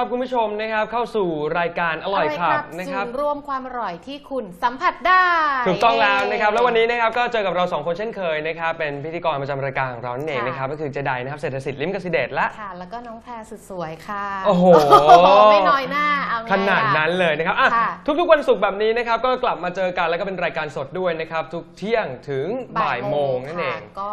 รับต้อนรับคุณผู้ชมนะครับเข้าสู่รายการอร่อยครับนะครับศูนย์รวมความอร่อยที่คุณสัมผัสได้ ถูกต้องแล้วนะครับแล้ววันนี้นะครับก็เจอกับเราสองคนเช่นเคยนะครับเป็นพิธีกรประจำรายการของเรานั่นเองนะครับก็คือเจไดนะครับเศรษฐศิษย์ลิมกสิเดชและค่ะ แล้วก็น้องแพรสุดสวยค่ะ โอ้โหไม่น้อยหน้าเอาไงขนาดล่ะนั้นเลยนะครับอะค่ะทุกๆวันศุกร์แบบนี้นะครับก็กลับมาเจอกันแล้วก็เป็นรายการสดด้วยนะครับทุกเที่ยงถึงบ่ายโมงนั่นเองค่ะก็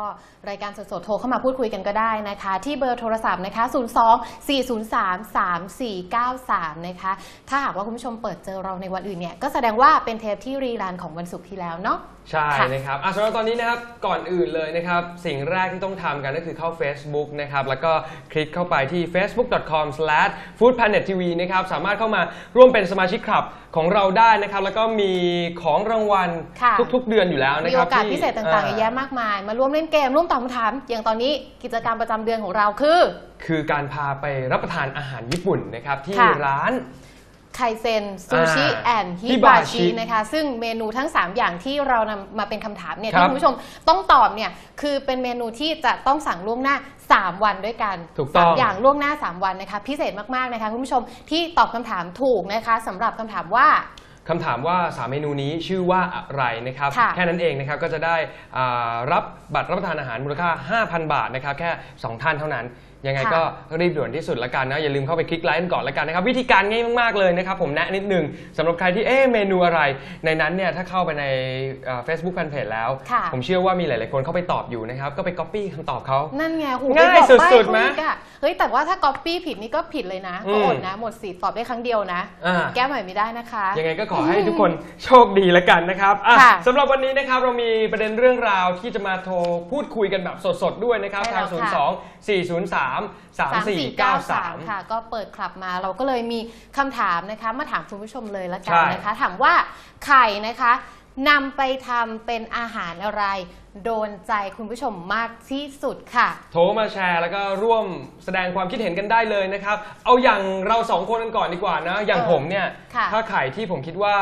รายการสดๆโทรเข้ามาพูดคุยกันก็ได้นะคะ ที่เบอร์โทรศัพท์นะคะ 02 403 493 นะคะ ถ้าหากว่าคุณผู้ชมเปิดเจอเราในวันอื่นเนี่ย ก็แสดงว่าเป็นเทปที่รีรันของวันศุกร์ที่แล้วเนาะ ใช่ค่ะ นะครับอะสำหรับตอนนี้นะครับ ก่อนอื่นเลยนะครับ สิ่งแรกที่ต้องทำกันก็คือเข้า Facebook นะครับ แล้วก็คลิกเข้าไปที่ facebook.com/foodplanettv นะครับ สามารถเข้ามาร่วมเป็นสมาชิกคลับของเราได้นะครับ แล้วก็มีของรางวัลค่ะ ทุกๆ เดือนอยู่แล้วนะมีครัโอบกาสที่พิเศษต่างๆเยอะแยะมากมาย มาร่วมเล่นเกมร่วมตอบคำถาม อย่างตอนนี้กิจกรรมประจำเดือนของเราคือ คือการพาไปรับประทานอาหารญี่ปุ่นนะครับที่ค่ะ ร้าน ไคเซนซูชิอ่าแอนด์ฮิบา Hibachi ชินะคะซึ่งเมนูทั้ง 3 อย่างที่เรานำมาเป็นคำถามเนี่ยครับที่คุณผู้ชมต้องตอบเนี่ยคือเป็นเมนูที่จะต้องสั่งล่วงหน้า 3 วันด้วยกันถูกต้องสามอย่างล่วงหน้า 3 วันนะคะพิเศษมากๆนะคะคุณผู้ชมที่ตอบคำถามถูกนะคะสำหรับคำถามว่าคำถามว่า 3 เมนูนี้ชื่อว่าอะไรนะครับค่ะแค่นั้นเองนะครับก็จะได้อ่ารับบัตรรับประทานอาหารมูลค่า 5,000 บาทนะครับแค่ 2 ท่านเท่านั้น ยังไงค่ะก็รีบด่วนที่สุดละกันนะอย่าลืมเข้าไปคลิกไลค์กันก่อนละกันนะครับวิธีการง่ายมากๆเลยนะครับผมแนะนิดนึงสำหรับใครที่เอ๊ะเมนูอะไร ในนั้นเนี่ยถ้าเข้าไปในเฟซบุ๊กแฟนเพจแล้วค่ะผมเชื่อว่ามีหลายๆคนเข้าไปตอบอยู่นะครับก็ไปก๊อปปี้คำตอบเขานั่นไงหูง่ายไปบอกสุดๆใบ้ไหมเขาอีกอะเฮ้ยแต่ว่าถ้าก๊อปปี้ผิดนี่ก็ผิดเลยนะอืมก็อดนะหมดสิทธิ์ตอบได้ครั้งเดียวนะอ่าแก้ใหม่ไม่ได้นะคะ ยังไงก็ขอให้ทุกคนโชคดีแล้วกันนะครับอะค่ะสำหรับวันนี้นะครับเรามีประเด็นเรื่องราวที่จะมาโทรพูดคุยกันแบบสดๆด้วยนะครับใช่ทางแล้วค่ะ02 403 3493 ค่ะ ก็เปิดคลับมาเราก็เลยมีคำถามนะคะ มาถามคุณผู้ชมเลยละกันใช่นะคะ ถามว่าไข่นะคะนำไปทำเป็นอาหารอะไร โดนใจคุณผู้ชมมากที่สุดค่ะ โทรมาแชร์แล้วก็ร่วมแสดงความคิดเห็นกันได้เลยนะครับ เอาอย่างเราสองคนกันก่อนดีกว่านะ อย่างเออผมเนี่ยค่ะถ้าไข่ที่ผมคิดว่า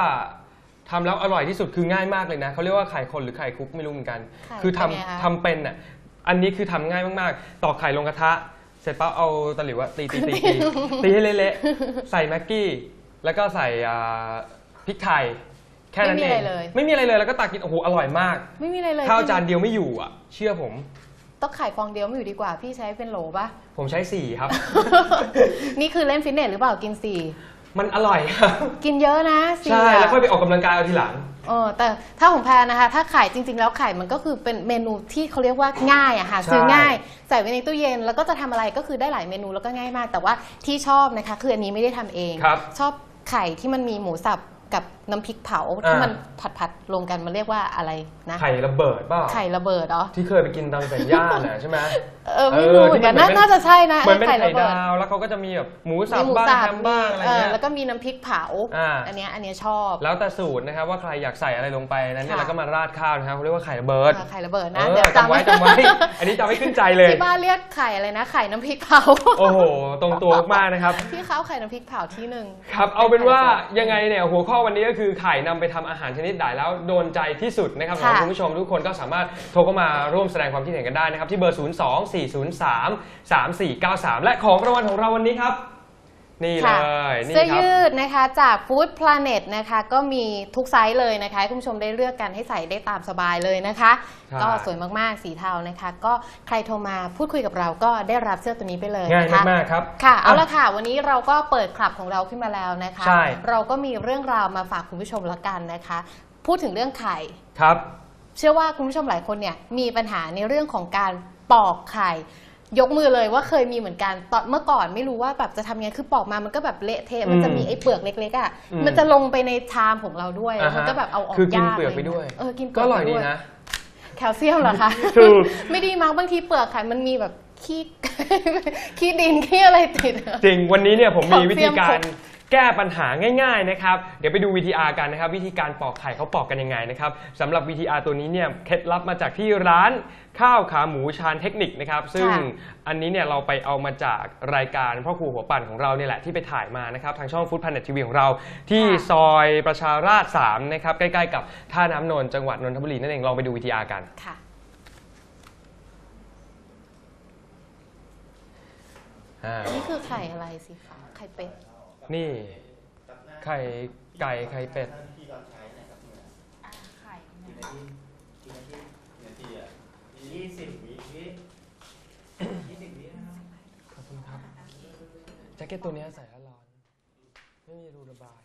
ทำแล้วอร่อยที่สุดคือง่ายมากเลยนะเขาเรียกว่าไข่คนหรือไข่คุกไม่รู้เหมือนกันไข่คือทำเป็นไงคะทำเป็นอะอันนี้คือทำง่ายมากๆ ตอกไข่ลงกระทะ เสร็จปั๊บเอาตะหลิวอะตีตีตีตีตีให้เละๆใส่แม็กกี้ แล้วก็ใส่อ่าพริกไทย แค่นั้นไม่มีเออะไรงเลย ไม่มีอะไรเลยแล้วก็ตักกินโอ้โหอร่อยมาก ไม่มีอะไรเลยข้าวจานเดียวไม่อยู่อะ เชื่อผม ต้องไข่ฟองเดียวไม่อยู่ดีกว่า พี่ใช้เป็นโหลปะผมใช้สี่ครับ นี่คือเล่นฟิตเนสหรือเปล่ากินสี่ มันอร่อยครับกินเยอะนะสี่ใช่อะแล้วค่อยไปออกกำลังกายเอาทีหลัง เออแต่ถ้าของแพรนะคะ ถ้าไข่จริง ๆ แล้วไข่มันก็คือเป็นเมนูที่เขาเรียกว่าง่ายอะหาซื้อใช่ง่ายใส่ไว้ในตู้เย็นแล้วก็จะทำอะไรก็คือได้หลายเมนูแล้วก็ง่ายมาก แต่ว่าที่ชอบนะคะ คืออันนี้ไม่ได้ทำเอง ครับชอบไข่ที่มันมีหมูสับกับน้ำพริกเผาที่อ่ามั มันผัดผัดๆรวมกันมันเรียกว่าอะไรนะไข่ระเบิดเปล่าไข่ระเบิดเหรอที่เคยไปกินตามสัญญาณน่ะใช่ไหม เออไม่รู้เหมือนกันเออที่มันเหมือนน่าจะใช่นะเหมือนเป็นไข่ไข่ระเบิดดาวแล้วเขาก็จะมีแบบหมูสัมีบหมูบ้างสับแฮมบ้างอะไรเออเงี้ย แล้วก็มีน้ำพริกเผาอ่าอันเนี้ยอันเนี้ยชอบ แล้วแต่สูตรนะครับว่าใครอยากใส่อะไรลงไปนั้นเนี่ยค่ะ แล้วก็มาราดข้าวนะครับเขาเรียกว่าไข่ระเบิดเออไข่ระเบิดเอนะอเดี๋ยวจำไว้จำไว้ อันนี้จำให้ขึ้นใจเลย ที่บ้านเรียกไข่อะไรนะ ไข่น้ำพริกเผาโอ้โห ตรงตัวมากๆนะครับพี่เขาไข่น้ำพริกเผาที่หนึ่ง ครับเอาเป็นว่ายังไงเนี่ยหัวข้อวันนี้ก็คือไข่นำไปทำอาหารชนิดใดแล้วโดนใจที่สุดนะครับสำหรับค่ะ คุณผู้ชมทุกคนก็สามารถโทรเข้ามาร่วมแสดงความคิดเห็นกันได้นะครับที่เบอร์ 0 2 4 0 3 3 4 9 3 และของรางวัลของเราวันนี้ครับ นี่เลค่ะยนี่เสื้อครับ ยืดนะคะจาก Food Planet นะคะก็มีทุกไซส์เลยนะคะให้คุณผู้ชมได้เลือกกันให้ใส่ได้ตามสบายเลยนะคะ ใช่ ก็สวยมากๆสีเทานะคะ ก็ใครโทรมาพูดคุยกับเราก็ได้รับเสื้อตัวนี้ไปเลยง่ายนะคะ มากๆครับ ค่ะ เอาอ่ละค่ะ วันนี้เราก็เปิดคลับของเราขึ้นมาแล้วนะคะ ใช่ เราก็มีเรื่องราวมาฝากคุณผู้ชมละกันนะคะ พูดถึงเรื่องไข่ ครับ เชื่อว่าคุณผู้ชมหลายคนเนี่ยมีปัญหาในเรื่องของการปอกไข่ ยกมือเลยว่าเคยมีเหมือนกันตอนเมื่อก่อนไม่รู้ว่าแบบจะทำยังไงคือปอกมามันก็แบบเละเทะมันจะมีไอ้เปลือกเล็กๆอะอืมมันจะลงไปในชามของเราด้วยอ่าฮะมันก็แบบเอาออกคือกินยากเปลือกไปด้วย เออกินเปลืก็อกอร่อยไปดีด้วยนะ แคลเซียมเหรอคะถูก ไม่ดีมั้งบางทีเปลือกไข่มันมีแบบขี้ ขี้ดินขี้อะไรติดอะ จริงวันนี้เนี่ยผมมีแคลเซียมวิธีการ แก้ปัญหาง่ายๆนะครับเดี๋ยวไปดู VTR กันนะครับ วิธีการปอกไข่เขาปอกกันยังไงนะครับสำหรับ VTR ตัวนี้เนี่ยเคล็ดลับมาจากที่ร้านข้าวขาหมูชานเทคนิคนะครับ ซึ่งค่ะอันนี้เนี่ยเราไปเอามาจากรายการพ่อครูหัวปั่นของเราเนี่ยแหละที่ไปถ่ายมานะครับทางช่อง Food Planet TV ของเรา ที่ซอยประชาราษฎร์3นะครับใกล้ๆ กับท่าน้ำนนท์จังหวัดนนทบุรีนั่นเองลองไปดู VTR กันค่ะอ่านี่คือไข่อะไรสิคะไข่เป็ด นี่ ไข่ไก่ไข่เป็ดไข่ยี่สิบวิวิยี่สิบวินะครับ ขอบคุณครับแจ็คเก็ตตัวเนี้ยใส่แล้วร้อน ไม่มีรูระบาย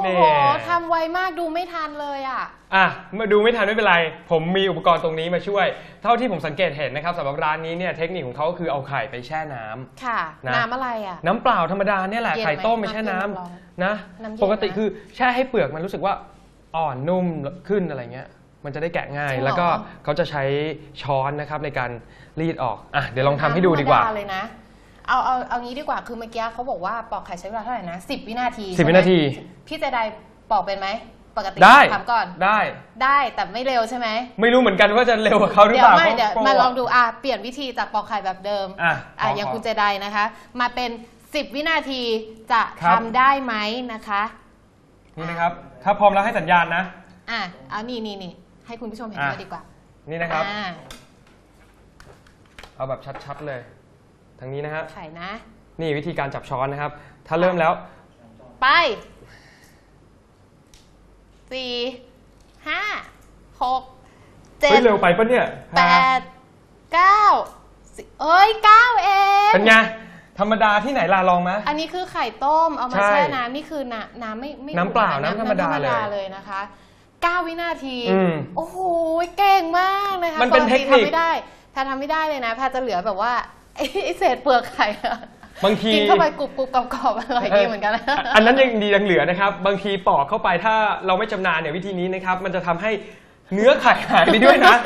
โอ้แน่โหทำไวมากดูไม่ทันเลยอะ อะมาดูไม่ทันไม่เป็นไร ผมมีอุปกรณ์ตรงนี้มาช่วย เท่าที่ผมสังเกตเห็นนะครับสำหรับร้านนี้เนี่ยเทคนิคของเขาคือเอาไข่ไปแช่น้ำ ค่ะ นะ น้ำอะไรอะ น้ำเปล่าธรรมดาเนี่ยแหละเย็นไหมไข่ต้มไปแช่น้น้ำเย็นน้ำร้อนำนะน้ำเย็นปกตินะคือแช่ให้เปลือกมันรู้สึกว่าอ่อนนุ่มขึ้นอะไรเงี้ย มันจะได้แกะง่าย จริงเหรอ แล้วก็เขาจะใช้ช้อนนะครับในการรีดออกอะเดี๋ยวลองทำให้ดูดีกว่าธรรมเลยนะ เอาเอาเอางี้ดีกว่าคือเมื่อกี้เขาบอกว่าปอกไข่ใช้เวลาเท่าไหร่นะสิบวินาที10ใช่ไหมวินาที พี่เจไดปอกเป็นไหมปกติได้ถามก่อนได้ ได้แต่ไม่เร็วใช่ไหมไม่รู้เหมือนกันว่าจะเร็วกว่าเขาหรือเดี๋เปยวล่าไม่พระเดี๋ยวโปรมาลองดูอะเปลี่ยนวิธีจากปอกไข่แบบเดิมอะอะขออย่างขอคุณเจไดนะคะ มาเป็น10วินาทีจะครับทำได้ไหมนะคะนี่นะครับถ้าพร้อมแล้วให้สัญญาณนะอะเอานี่นี่นี่ให้คุณผู้ชมเห็นอะด้วยดีกว่า นี่นะครับอ่าเอาแบบชัดๆเลย ทางนี้นะฮะไข่นะ นี่วิธีการจับช้อนนะครับ ถ้าเริ่มแล้ว ไปสี่ห้าหกเจ็เฮ้ยดเร็วไปปะเนี่ยแปดเก้าสิเอ้ยเก้าเองเป็นไงธรรมดาที่ไหนล่ะลองไหมอันนี้คือไข่ต้มเอามาใช่แช่น้ำนี่คือน้ำน้ำไม่ไม่น้ำเปล่าอุ่ะน้ำธรรมดาเลยเลยนะคะเก้าวินาที อืมโอ้โหเก่งมากนะคะมันเป็นปกเทติคนิค ทำไม่ได้แพรทำไม่ได้เลยนะแพรจะเหลือแบบว่า ไอ้ไอ้เศษเปลือกไข่อะบางทีกินเข้าไปกรุบกรุบกรอบกรอบอร่อยดีเหมือนกันนะอันนั้นยังดียังเหลือนะครับ บางทีปอกเข้าไปถ้าเราไม่ชำนาญเนี่ยวิธีนี้นะครับ มันจะทำให้เนื้อไข่หายไปด้วยนะ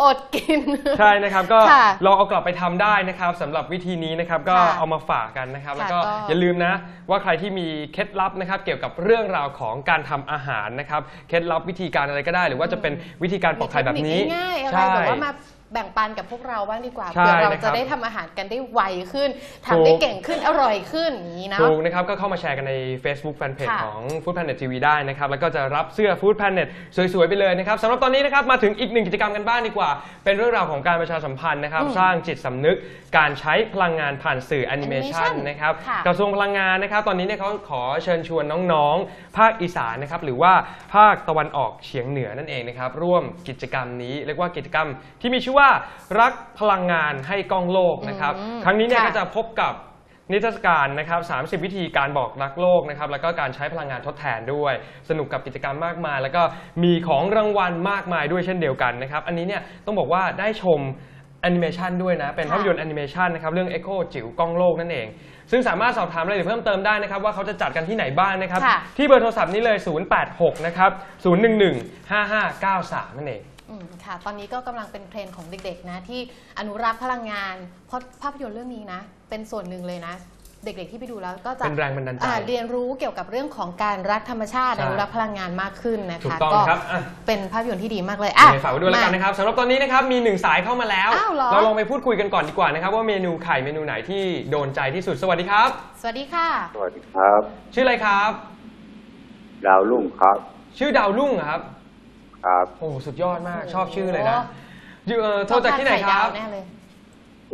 อดกิน ใช่นะครับก็ค่ะลองเอากลับไปทำได้นะครับสำหรับวิธีนี้นะครับก็ค่ะเอามาฝากกันนะครับค่ะแล้วก็ก็อย่าลืมนะว่าใครที่มีเคล็ดลับนะครับ เกี่ยวกับเรื่องราวของการทำอาหารนะครับเคล็ดลับวิธีการอะไรก็ได้ หรือว่าจะเป็นวิธีการปอกไข่แบบนี้มีเทคคง่ายๆอะไรใช่แบบว่ามา แบ่งปันกับพวกเราบ้างดีกว่าใช่เพื่อเรานะครับจะได้ทำอาหารกันได้ไวขึ้นทำได้ถูกเก่งขึ้นอร่อยขึ้นอย่างนี้นะถูกนะครับก็เข้ามาแชร์กันใน Facebook Fanpage ค่ะ ของ Food Planet TV ได้นะครับ แล้วก็จะรับเสื้อ Food Planet สวย ๆ ไปเลยนะครับสำหรับตอนนี้นะครับมาถึงอีกหนึ่งกิจกรรมกันบ้างดีกว่า เป็นเรื่องราวของการประชาสัมพันธ์นะครับอืมสร้างจิตสำนึกการใช้พลังงานผ่านสื่อแอนิเมชัน Animation นะครับค่ะ กระทรวงพลังงานนะครับ ตอนนี้เนี่ยเขาขอเชิญชวนน้องๆ ภาคอีสานนะครับหรือว่าภาคตะวันออกเฉียงเหนือนั่นเองนะครับร่วมกิจกรรมนี้เรียกว่ากิจกรรมที่มีชื่อว่ารักพลังงานให้กล้องโลกนะครับอืมครั้งนี้เนี่ยค่ะ ก็จะพบกับนิทรรศการนะครับ 30 วิธีการบอกรักโลกนะครับ แล้วก็การใช้พลังงานทดแทนด้วย สนุกกับกิจกรรมมากมาย แล้วก็มีของรางวัลมากมายด้วยเช่นเดียวกันนะครับ อันนี้เนี่ยต้องบอกว่าได้ชมแอนิเมชันด้วยนะ เป็นค่ะ ภาพยนตร์แอนิเมชันนะครับเรื่อง Echo จิ๋วกล้องโลกนั่นเอง ซึ่งสามารถสอบถามรายละเอียดเพิ่มเติมได้นะครับว่าเขาจะจัดกันที่ไหนบ้างนะครับ ค่ะ ที่เบอร์โทรศัพท์นี้เลย 086 นะครับ 011 5593 นั่นเอง อืมค่ะ ตอนนี้ก็กำลังเป็นเทรนด์ของเด็กๆนะ ที่อนุรักษ์พลังงาน เพราะภาพยนตร์เรื่องนี้นะ เป็นส่วนหนึ่งเลยนะ เด็กๆที่ไปดูแล้วก็จะเป็นแรงบันดาลใจอ่าเรียนรู้เกี่ยวกับเรื่องของการรักธรรมชาติใช่ อนุรักษ์พลังงานมากขึ้นนะถูกคะต้องนะครับอะเป็นภาพยนตร์ที่ดีมากเลยอะอะฝากไว้ด้วยแล้วกันมานะครับสำหรับตอนนี้นะครับมีหนึ่งสายเข้ามาแล้ว อ้าวเหรอ เราลองไปพูดคุยกันก่อนดีกว่านะครับว่าเมนูไข่เมนูไหนที่โดนใจที่สุดสวัสดีครับ สวัสดีค่ะ สวัสดีครับ ชื่ออะไรครับ ดาวรุ่งครับ ชื่อดาวรุ่งเหรอครับ ครับ โอ้โหสุดยอดมากโอ้โหชอบชื่อเลยนะอยู่เอ่อโทรจากที่ไหนคชอรับทาข่ดาวแน่เลย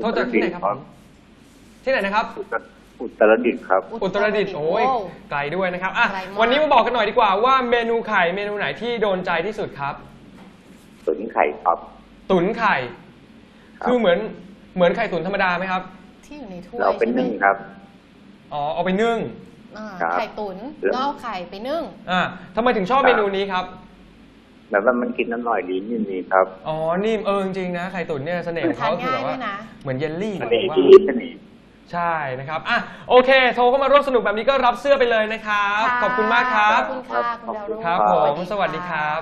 โทรจากที่ไหนครับที่ไหนนะครับอุตรอุตรดิตถ์ครับ อุตรดิตถ์โอ้ยไกลด้วยนะครับอะไกลมาก วันนี้มาบอกกันหน่อยดีกว่าว่าเมนูไข่เมนูไหนที่โดนใจที่สุดครับตุ๋นไข่ครับ ตุ๋นไข่ ครับ คือเหมือนเหมือนไข่ตุ๋นธรรมดาไหมครับ ที่อยู่ในถ้วยเราเป็นใช่ไหมนึ่งครับ อ๋อเอาไปนึ่งอ่าครับไข่ตุ๋นแล้วก็เอาไข่ไปนึ่ง อะทำไมถึงชอบเมนูนี้ครับ แบบว่ามันกินน้ำหน่อยดีนี่นี่ครับ อ๋อ นิ่มเออจริงๆนะไข่ตุ๋นเนี่ยเสน่ห์ของทานเขาคือง่ายแบบด้ว่าวยนะ เหมือนเยลลี่อันผนี้มว่าที่เสน่ห์ ใช่นะครับอะโอเค โทรเข้ามาร่วมสนุกแบบนี้ก็รับเสื้อไปเลยนะครับะขอบคุณมากครับ ขอบคุณค่ะคุณดาวรุ่งครับผมสวัสดีครับ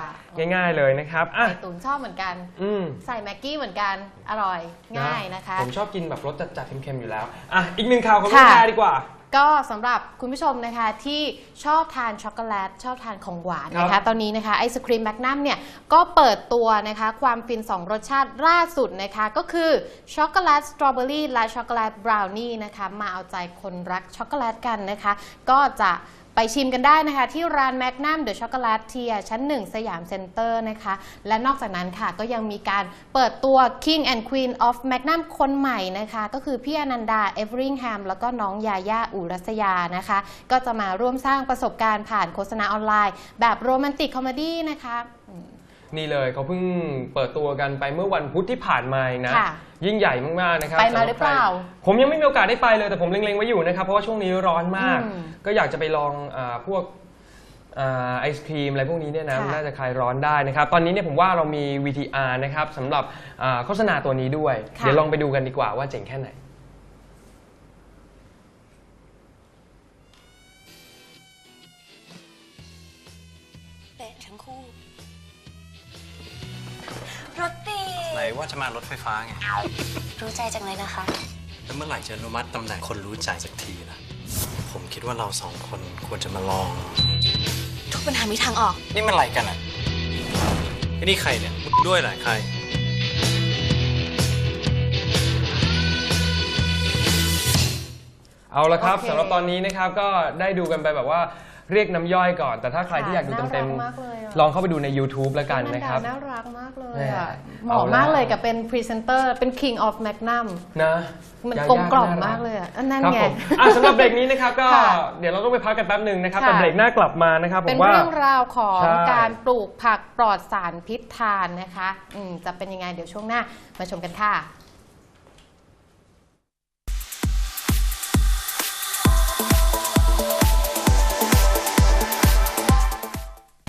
ง่ายๆเลยนะครับอะไข่ตุ๋นชอบเหมือนกัน อืม ใส่แม็กกี้เหมือนกันอร่อยง่ายนะคะ ผมชอบกินแบบรสจัดๆเค็มๆอยู่แล้ว อะ อีกหนึ่งข่าวของลูกค่ะ แพรดีกว่า ก็สำหรับคุณผู้ชมนะคะที่ชอบทานช็อกโกแลตชอบทานของหวานนะครัคะบตอนนี้นะคะไอศครีมแมกนัมเนี่ยก็เปิดตัวนะคะความฟิน 2 รสชาติล่าสุดนะคะก็คือช็อกโกแลตสตรอเบอรี่และช็อกโกแลตบราวนี่นะคะมาเอาใจคนรักช็อกโกแลตกันนะคะก็จะ ไปชิมกันได้นะคะ ที่ร้านแมกนัมเดอะช็อกโกแลตเทียชั้น 1 สยามเซ็นเตอร์นะคะ และนอกจากนั้นค่ะก็ยังมีการเปิดตัว King and Queen of Magnum คนใหม่นะคะ ก็คือพี่อนันดาเอเวอริงแฮมแล้วก็น้องยาย่าอุรัสยานะคะ ก็จะมาร่วมสร้างประสบการณ์ผ่านโฆษณาออนไลน์ แบบโรแมนติกคอมเมดี้นะคะ นี่เลยเขาเพิ่งเปิดตัวกันไปเมื่อวันพุธที่ผ่านมาเองนะ ค่ะยิ่งใหญ่มากๆนะครับไปมาสำบหรือเปล่าใคผมยังไม่มีโอกาสได้ไปเลยแต่ผมเล็งๆไว้อยู่นะครับ เพราะว่าช่วงนี้ร้อนมาก อืมก็อยากจะไปลองอาพวกอาไอศครีมอะไรพวกนี้เนี่ยนะค่ะมันน่าจะคลายร้อนได้นะครับ ตอนนี้เนี่ยผมว่าเรามี VTR นะครับสำหรับอ่าโฆษณาตัวนี้ด้วย ค่ะ เดี๋ยวลองไปดูกันดีกว่าว่าเจ๋งแค่ไหนเป๊ะทั้งคู่ ว่าจะมารถไฟฟ้าไง รู้ใจจังเลยนะคะ แล้วเมื่อไหร่จะอนุมัติตำแหน่งคนรู้ใจสักทีล่ะ ผมคิดว่าเราสองคนควรจะมาลอง ทุกปัญหามีทางออก นี่มันอะไรกันอะไอ้นี่ใครเนี่ยมึงด้วยเหรอใคร เอาละครับโอเคสำหรับตอนนี้นะครับก็ได้ดูกันไปแบบว่า เรียกน้ำย่อยก่อน แต่ถ้าใครที่อยากดูเต็มน่ารักมากเลยอะ ๆลองเข้าไปดูใน YouTube แล้วกันนะครับ น่ารักมากเลยแน่อะเหเอามาะแล้วมากเลยกับเป็นพรีเซนเตอร์เป็น King of Magnum นะมันยากลมกล่อมน่รัมากเลยอะอันนั่นครับไง ผมอะสำหรับเบรกนี้นะครับก็ค่ะเดี๋ยวเราต้องไปพักกันแป๊บหนึ่งนะครับค่ะ แต่เบรกหน้ากลับมานะครับผเป็นมว่า เรื่องราวของใช่ การปลูกผักปลอดสารพิษทานนะคะอืมจะเป็นยังไงเดี๋ยวช่วงหน้ามาชมกันค่ะ